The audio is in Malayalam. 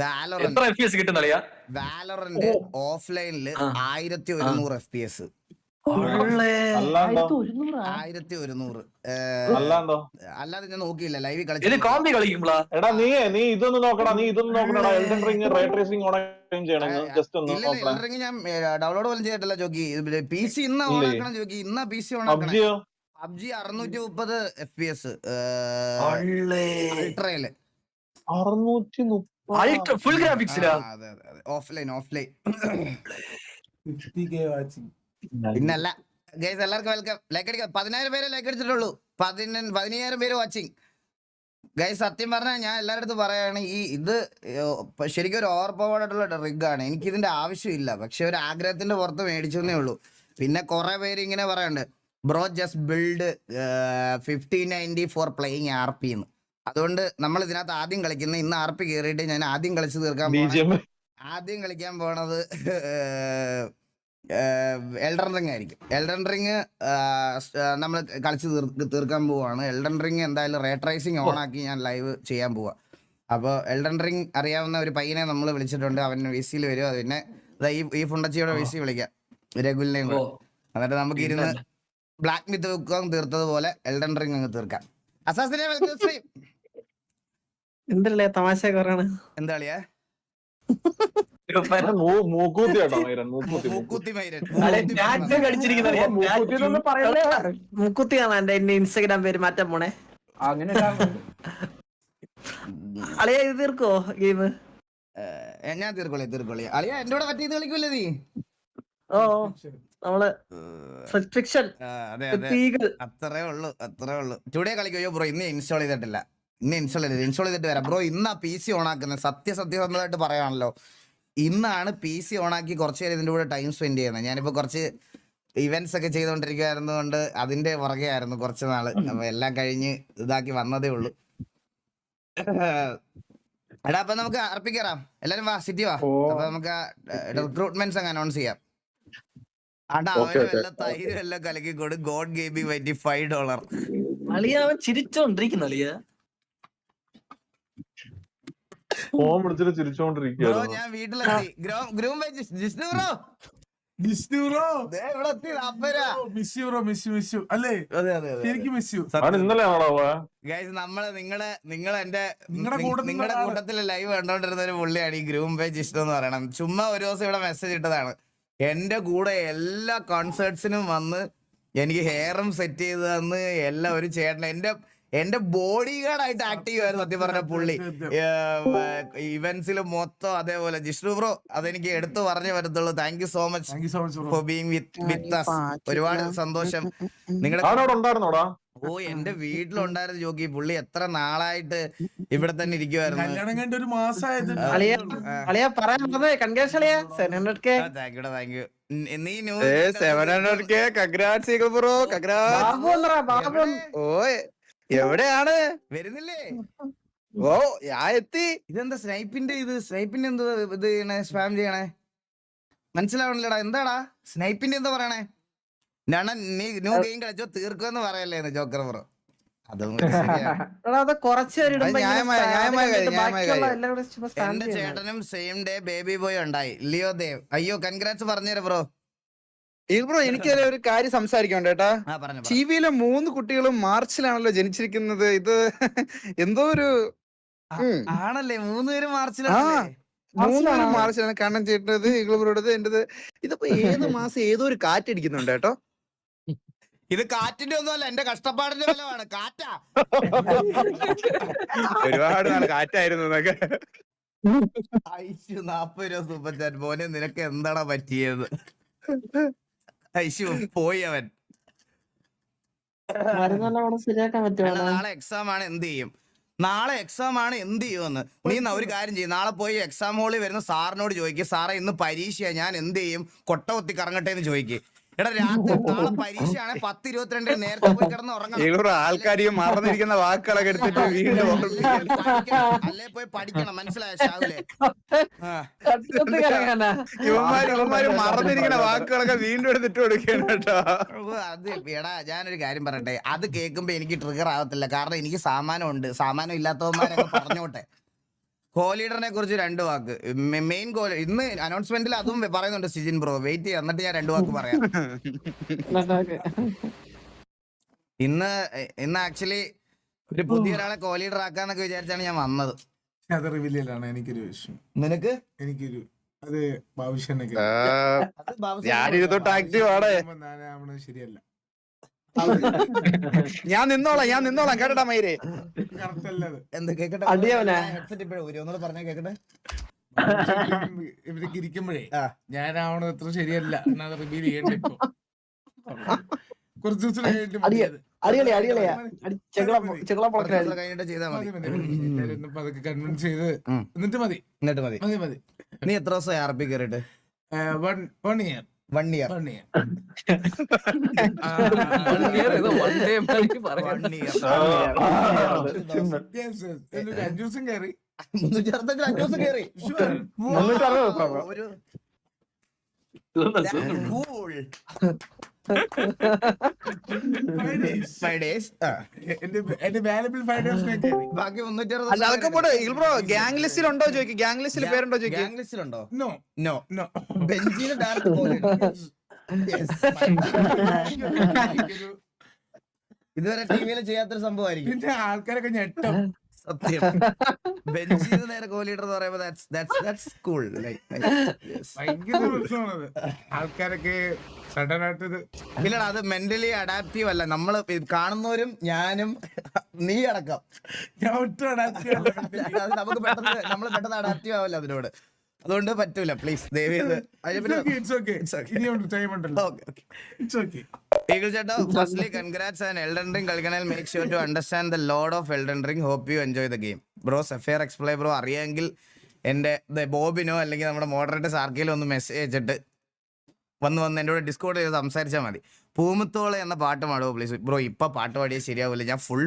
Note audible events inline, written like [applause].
വാലറന്റ് എത്ര എഫ് പി എസ് കിട്ടുന്ന കളിയാ? വാലറന്റ്. ആയിരത്തി ഒരുന്നൂറ് എഫ് പി എസ് ആയിരത്തി ഒരുന്നൂറ്? അല്ലാതെ ഞാൻ നോക്കിയില്ല. ലൈവ് എടാ നീ നീ ഇതൊന്ന് നോക്കടാ നീ ഇതൊന്ന് നോക്കണടാ Elden Ring ray tracing on ചെയ്യണം. ജസ്റ്റ് ഒന്ന് എൽഡൻ റിംഗ് ഞാൻ ഡൗൺലോഡ് പോലും ചെയ്തിട്ടില്ല ജോക്കി. പി സി ഇന്ന്? ഓണാക്കണം ജോക്കി. ഇന്ന പി സി ഓണാക്കണം. പബ്ജി അറുന്നൂറ്റി മുപ്പത് എഫ് പി എസ് അൾട്രയിൽ അറുന്നൂറ്റി മുപ്പത് അൾട്ര ഫുൾ ഗ്രാഫിക്സിലാ അതെ അതെ അതെ. Offline offline 50k watching. പിന്നല്ല. ഗൈസ് എല്ലാവർക്കും വെൽക്കം ലൈക്ക് അടിക്കാം പതിനായിരം പേരെ ലൈക്ക് അടിച്ചിട്ടുള്ളൂ. പതിന പതിനയ്യായിരം പേര് വാച്ചിങ് ഗൈസ് സത്യം പറഞ്ഞാൽ ഞാൻ എല്ലാവരുടെ അടുത്ത് പറയാണ് ഈ ഇത് ശരിക്കും ഒരു ഓവർ പവേർഡ് ആയിട്ടുള്ള റിഗാണ് എനിക്ക് ഇതിന്റെ ആവശ്യമില്ല. പക്ഷെ ഒരു ആഗ്രഹത്തിന്റെ പുറത്ത് മേടിച്ചെന്നേ ഉള്ളൂ. പിന്നെ കുറെ പേര് ഇങ്ങനെ പറയുന്നുണ്ട് bro just build fifteen ninety four playing R P എന്ന് അതുകൊണ്ട് നമ്മൾ ഇതിനകത്ത് ആദ്യം കളിക്കുന്ന ഇന്ന് ആർ പി കയറിയിട്ട് ഞാൻ ആദ്യം കളിച്ചു തീർക്കാൻ ആദ്യം കളിക്കാൻ പോണത് എൽഡൻ റിങ് ആയിരിക്കും. എൽഡൻ റിങ് നമ്മൾ കളിച്ച് തീർ- തീർക്കാൻ പോവാണ്. എൽഡൻ റിങ് എന്തായാലും റേട്രൈസിങ് ഓൺ ആക്കി ഞാൻ ലൈവ് ചെയ്യാൻ പോവാ. അപ്പോൾ എൽഡൻ റിങ് അറിയാവുന്ന ഒരു പയ്യനെ നമ്മൾ വിളിച്ചിട്ടുണ്ട്. അവൻ വി സിയിൽ വരും. അത് പിന്നെ ഈ ഫുണ്ടച്ചിയുടെ വി സി വിളിക്കാം. രഘുലിനെയും കൂടെ. എന്നിട്ട് നമുക്ക് ഇരുന്ന് ബ്ലാക്ക് മിത്ത് വെക്കാൻ തീർത്തതുപോലെ എൽഡൻ റിങ് അങ്ങ് തീർക്കാം. അസാസിനെ വെൽക്കം സ്ട്രീം എന്തല്ലേ തമാശ പറയണ എന്താളിയാ മൂക്കൂത്തി കേട്ടോ മൈരൻ മൂക്കൂത്തി മൂക്കൂത്തി. മൈരൻ മൂക്കുത്തി. കാണാൻ എന്റെ ഇൻസ്റ്റഗ്രാം പേര് മാറ്റാൻ പോണേ. അങ്ങനെ അളിയ ഇത് തീർക്കോ ഗെയിം ഞാൻ തീർക്കൊള്ളി തീർക്കോളി. അളിയ എന്റെ കൂടെ പറ്റി ഇത് കളിക്കൂലേ നീ? ഓ നമ്മൾ അത്രേ ഉള്ളു അത്രേ ഉള്ളു. ടുഡേ കളിക്കോ ബ്രോ ഇന്ന് ഇൻസ്റ്റാൾ ചെയ്തിട്ടില്ല. ഇന്ന് ഇൻസ്റ്റാൾ ചെയ്തില്ല ഇൻസ്റ്റാൾ ചെയ്തിട്ട് വരാം. ബ്രോ ഇന്നാ പി സി ഓൺ ആക്കുന്നത് സത്യസത്യസന്ധമായിട്ട് പറയാണല്ലോ. ഇന്നാണ് പി സി ഓൺ ആക്കി കുറച്ച് നേരം ഇതിന്റെ കൂടെ ടൈം സ്പെൻഡ് ചെയ്യുന്നത്. ഞാനിപ്പോൾ കുറച്ച് ഇവൻസ് ഒക്കെ ചെയ്തുകൊണ്ടിരിക്കുകയായിരുന്നു കൊണ്ട് അതിന്റെ പുറകെ ആയിരുന്നു കുറച്ച് നാൾ. അപ്പൊ എല്ലാം കഴിഞ്ഞ് ഇതാക്കി വന്നതേ ഉള്ളൂ. എടാ അപ്പൊ നമുക്ക് അർപ്പിക്കറാം എല്ലാരും വാ സിറ്റി വാ. അപ്പൊ നമുക്ക് റിക്രൂട്ട്മെന്റ്സ് അങ്ങ് അനൗൺസ് ചെയ്യാം. അടാ അവന്. വല്ല തൈര് കലക്കി കൊടു ഗോഡ് ഗെയിമിംഗ് പറ്റി ഫൈവ് ഡോളർ അളിയ അവൻ അളിയാ. ഫോൺ വിളിച്ചിട്ട് ബ്രോ ചിരിച്ചോണ്ടിരിക്കുകയായിരുന്നു ഞാൻ വീട്ടിലെത്തി. Groom Jishnu bro. Miss bro? ദേ ഇവിടെ എത്തി രൂപ Bro, miss you, bro. Miss you, അല്ലേ? അതെ അതെ എനിക്ക് മിസ് യു ഇന്നലെ? ഗൈസ് നമ്മൾ നിങ്ങളെ നിങ്ങൾ എന്റെ നിങ്ങളുടെ. കൂട്ടത്തിൽ ലൈവ് കണ്ടോണ്ടിരുന്ന ഒരു പുള്ളിയാണ് ഈ ഗ്രൂം പേ ജിഷ്ണു എന്ന് പറയണം ചുമ്മാ ഒരു ദിവസം ഇവിടെ മെസ്സേജ് ഇട്ടതാണ്. എന്റെ കൂടെ എല്ലാ കോൺസേർട്സിനും വന്ന് എനിക്ക് ഹെയറും സെറ്റ് ചെയ്ത് തന്ന് എല്ലാം ഒരു ചേട്ടൻ എന്റെ എന്റെ ബോഡി ഗാർഡ് ആയിട്ട് ചെയ്യുമായിരുന്നു സത്യം പറഞ്ഞ പുള്ളി. ഇവന്റ്സിൽ മൊത്തം അതേപോലെ ജിഷ്ണു ബ്രോ അതെനിക്ക് എടുത്തു പറഞ്ഞു പറ്റത്തുള്ളൂ. Thank you so much thank so much bro. For being with with us ഒരുപാട് സന്തോഷം. നിങ്ങളുടെ ഓ എന്റെ വീട്ടിലുണ്ടായിരുന്നു ജോക്കി പുള്ളി എത്ര നാളായിട്ട് ഇവിടെ തന്നെ ഇരിക്കുവായിരുന്നു. കൺഗ്രാസ് അളിയ സെവൻ ഹൺഡ്രഡ് കെ നീ ബ്രോ ഓ എവിടെയാണ്? വരുന്നില്ലേ? ഓ ഞാൻ എത്തി. ഇതെന്താ സ്നൈപ്പിന്റെ ഇത്? സ്നൈപ്പിന്റെ എന്താ ഇത് ചെയ്യണേ? സ്പാം ചെയ്യണേ? മനസ്സിലാവണില്ലടാ. എന്താടാ? സ്നൈപ്പിന്റെ എന്താ പറയണേ? ഞാൻ നീ ന്യൂ ഗെയിം കളിച്ചോ? തീർക്കുമെന്ന് പറയല്ലേ ജോക്കർ ബ്രോ. [laughs] എന്റെ ചേട്ടനും സെയിം ഡേ ബേബി ബോയ് ഉണ്ടായി. ലിയോ ദേവ്. അയ്യോ കൺഗ്രാറ്റ്സ് പറഞ്ഞേരെ ബ്രോ. ബ്രോ എനിക്ക് ഒരു കാര്യം സംസാരിക്കണ്ട കേട്ടാ. ടിവിയിലെ പറഞ്ഞു ടി വിയിലെ മൂന്ന് കുട്ടികളും മാർച്ചിലാണല്ലോ ജനിച്ചിരിക്കുന്നത്. ഇത് എന്തോ ഒരു ആണല്ലേ? ആണല്ലേ പേര് മാർച്ചിലാണ്? മൂന്നാണ് മാർച്ചിലാണ് കണ്ണം ചേട്ടത് ഈഗിൾ ബ്രോയുടേത് എന്റേത്. ഇതിപ്പോ ഏത് [laughs] മാസം ഏതോ ഒരു കാറ്റടിക്കുന്നുണ്ട് കേട്ടോ. ഇത് കാറ്റിന്റെ ഒന്നും അല്ല എന്റെ കഷ്ടപ്പാടിന്റെ ഫലമാണ് കാറ്റാ. [laughs] ഒരുപാട് നാൾ കാറ്റായിരുന്നു എന്നൊക്കെ അയച്ചു നാപ്പത് രൂപ സൂപ്പർ ചാറ്റ് മോനെ നിനക്ക് എന്താടാ പറ്റിയത്? [laughs] ഐശു പോയി അവൻ. നാളെ എക്സാം ആണ് എന്ത് ചെയ്യും? നാളെ എക്സാം ആണ് എന്ത് ചെയ്യുമെന്ന്? നീ എന്നാ ഒരു കാര്യം ചെയ്യും നാളെ പോയി എക്സാം ഹോളിൽ വരുന്ന സാറിനോട് ചോദിക്കും സാറേ ഇന്ന് പരീക്ഷയാ ഞാൻ എന്ത് ചെയ്യും? കൊട്ട കുത്തി കറങ്ങട്ടെ എന്ന് ചോദിക്കും. എടാ രാത്രി നാളെ പരീക്ഷയാണ് പത്ത് ഇരുപത്തിരണ്ടിന് നേരത്തെ പോയി കിടന്ന് ഉറങ്ങണം. ഈഗിൾ ബ്രോ ആൾക്കാർ മറന്നിരിക്കുന്ന വാക്കുകളൊക്കെ എടുത്തിട്ട് വീണ്ടും. അല്ലേ പോയി പഠിക്കണം മനസ്സിലായ ഷാവിലെ ഇവന്മാര് ഇവന്മാര് മറന്നിരിക്കുന്ന വാക്കുകളൊക്കെ വീണ്ടും എടുത്തിട്ട് കൊടുക്കണം കേട്ടോ. അത് എടാ ഞാനൊരു കാര്യം പറയട്ടെ. അത് കേൾക്കുമ്പോ എനിക്ക് ട്രിഗർ ആവത്തില്ല. കാരണം എനിക്ക് സാമാനം ഉണ്ട്. സാമാനം ഇല്ലാത്തവന്മാരൊക്കെ പറഞ്ഞോട്ടെ. കോഹ്ലിയുടെ കുറിച്ച് രണ്ട് വാക്ക്. മെയിൻ കോഹ്ലി ഇന്ന് അനൗൺസ്മെന്റിൽ അതും പറയുന്നുണ്ട് സിജിൻ ബ്രോ. വെയിറ്റ് ചെയ്യാം എന്നിട്ട് ഞാൻ രണ്ട് വാക്ക് പറയാം. ഇന്ന് ഇന്ന് ആക്ച്വലി ഒരു പുതിയ ഒരാളെ കോഹ്ലിയുടെ ആക്കാന്നൊക്കെ വിചാരിച്ചാണ് ഞാൻ വന്നത്. അത് റിവീലാണ് എനിക്കൊരു വിഷയം. നിനക്ക്? എനിക്കൊരു അത് ഭവിഷ്യനൊക്കെ ശരിയല്ല. ഞാൻ നിന്നോളാം ഞാൻ നിന്നോളാം. കേട്ടടാ മൈരേ കറക്റ്റ് അല്ലത്. എന്ത് കേക്കട്ടെ? അടിയവനാ. ഹെഡ്സെറ്റ് ഇപ്പോഴും ഊരി. ഒന്നുകൂടെ പറഞ്ഞാ കേക്കട്ടെ? ഇവർക്ക് ഇരിക്കുമ്പോഴേ ഞാൻ ഞാനാവണത് അത്ര ശരിയല്ല. എന്നാ അത് റിവീൽ ചെയ്യണ്ട ഇപ്പൊ? കുറച്ച് ദിവസം കൺവിൻസ് ചെയ്ത് എന്നിട്ട് മതി. എന്നിട്ട് മതി. മതി മതി. നീ എത്ര ദിവസം ആർ പി കയറിയിട്ട്? One one year one year one year അഞ്ചു ദിവസം കയറി മുന്നൂറ്റി അറുപത്തഞ്ച് അഞ്ചു ദിവസം കയറി. [laughs] ഒരു [laughs] [laughs] ബാക്കി അല്ല അതൊക്കെ പോട്ടെ. ഈഗിൾ ബ്രോ ഗ്യാങ് ലിസ്റ്റിൽ ഉണ്ടോ ചോദിക്കും? ഗ്യാങ് ലിസ്റ്റിൽ പേരുണ്ടോ ചോദിക്കും? ഗ്യാങ് ലിസ്റ്റിലുണ്ടോ നോ നോ നോ ബെഞ്ചിന് ഡയറക്റ്റ് പോലെ ഇതുവരെ ടിവിയിൽ ചെയ്യാത്തൊരു സംഭവമായിരിക്കും. പിന്നെ ആൾക്കാരൊക്കെ ഞെട്ടും. സത്യം. ബെഞ്ചിൽ നിന്ന് നേരെ കോഹ്ലി എന്ന് പറയുമ്പോൾ ദാറ്റ്സ് ദാറ്റ്സ് ദാറ്റ്സ് കൂൾ. ഭയങ്കര പ്രശ്നമാണത്. ആൾക്കാരൊക്കെ സഡൻ ആയിട്ട് ഇത് ഇല്ലടാ അത് മെന്റലി അഡാപ്റ്റീവ് അല്ല. നമ്മൾ കാണുന്നവരും ഞാനും നീ അടക്കം. ഞാൻ ഒട്ടും അഡാപ്റ്റീവ് [laughs] അത് നമുക്ക് പെട്ടെന്ന് നമ്മൾ പെട്ടെന്ന് അഡാപ്റ്റീവ് ആവല്ലോ അതിനോട്. അതുകൊണ്ട് പറ്റൂല പ്ലീസ് ചേട്ടാ firstly congrats and Elden Ring കളിക്കണേൽ make sure to understand the lore of Elden Ring hope you enjoy the game bro sapphire എക്സ്പ്ലൈ bro അറിയാമെങ്കിൽ എന്റെ ബോബിനോ അല്ലെങ്കിൽ നമ്മുടെ മോഡറേറ്റ് സാർക്കിലോ ഒന്ന് മെസ്സേജ് അയച്ചിട്ട് വന്ന് വന്ന് എന്റെ കൂടെ ഡിസ്കോഡ് ചെയ്ത് സംസാരിച്ചാൽ മതി. പൂമുത്തോളെ എന്ന പാട്ട് പാടുമോ പ്ലീസ് ബ്രോ ഇപ്പൊ പാട്ട് പാടിയാൽ ശരിയാവില്ല ഞാൻ ഫുൾ